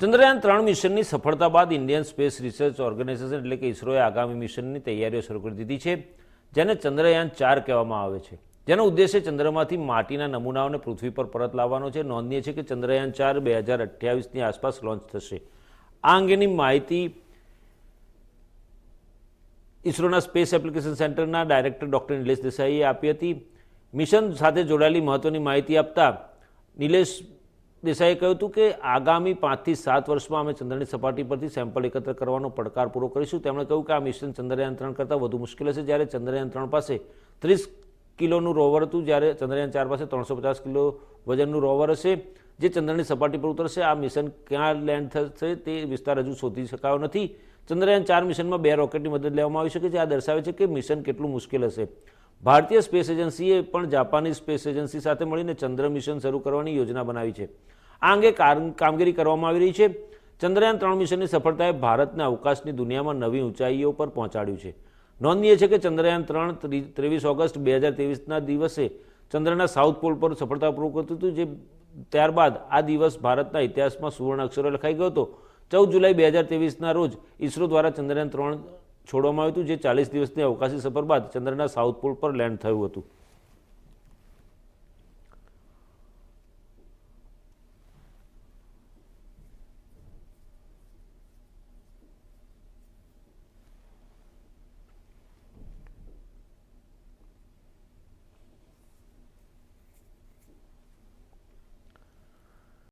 ચંદ્રયાન ત્રણ મિશનની સફળતા બાદ ઇન્ડિયન સ્પેસ રિસર્ચ ઓર્ગેનાઇઝેશન એટલે કે ઇસરોએ આગામી મિશનની તૈયારીઓ શરૂ કરી દીધી છે, જેને ચંદ્રયાન ચાર કહેવામાં આવે છે. જેનો ઉદ્દેશ્ય ચંદ્રમાંથી માટીના નમૂનાઓને પૃથ્વી પર પરત લાવવાનો છે. નોંધનીય છે કે ચંદ્રયાન ચાર બે હજાર અઠ્યાવીસની આસપાસ લોન્ચ થશે. આ અંગેની માહિતી ઇસરોના સ્પેસ એપ્લિકેશન સેન્ટરના ડાયરેક્ટર ડૉક્ટર નિલેશ દેસાઈએ આપી હતી. મિશન સાથે જોડાયેલી મહત્વની માહિતી આપતા નિલેશ દેસાઈએ કહ્યું હતું કે આગામી પાંચથી સાત વર્ષમાં અમે ચંદ્રની સપાટી પરથી સેમ્પલ એકત્ર કરવાનો પડકાર પૂરો કરીશું. તેમણે કહ્યું કે આ મિશન ચંદ્રયાન ત્રણ કરતાં વધુ મુશ્કેલ હશે. જ્યારે ચંદ્રયાન ત્રણ પાસે ત્રીસ કિલોનું રોવર હતું, જ્યારે ચંદ્રયાન ચાર પાસે ત્રણસો પચાસ કિલો વજનનું રોવર હશે, જે ચંદ્રની સપાટી પર ઉતરશે. આ મિશન ક્યાં લેન્ડ થશે તે વિસ્તાર હજુ શોધી શકાયો નથી. ચંદ્રયાન ચાર મિશનમાં બે રોકેટની મદદ લેવામાં આવી શકે છે. આ દર્શાવે છે કે મિશન કેટલું મુશ્કેલ હશે. ભારતીય સ્પેસ એજન્સીએ પણ જાપાની સ્પેસ એજન્સી સાથે મળીને ચંદ્ર મિશન શરૂ કરવાની યોજના બનાવી છે. આ અંગે કામગીરી કરવામાં આવી રહી છે. ચંદ્રયાન ત્રણ મિશનની સફળતાએ ભારતને અવકાશની દુનિયામાં નવી ઊંચાઈઓ પર પહોંચાડ્યું છે. નોંધનીય છે કે ચંદ્રયાન ત્રણ ત્રી- ત્રેવીસ ઓગસ્ટ બે હજાર ત્રેવીસના દિવસે ચંદ્રના સાઉથ પોલ પર સફળતાપૂર્વક હતું હતું, જે ત્યારબાદ આ દિવસ ભારતના ઇતિહાસમાં સુવર્ણ અક્ષરો લખાઈ ગયો હતો. ચૌદ જુલાઈ બે હજાર ત્રેવીસના રોજ ઇસરો દ્વારા ચંદ્રયાન ત્રણ છોડવામાં આવ્યું હતું, જે ચાલીસ દિવસની અવકાશી સફર બાદ ચંદ્રના સાઉથ પોલ પર લેન્ડ થયું હતું.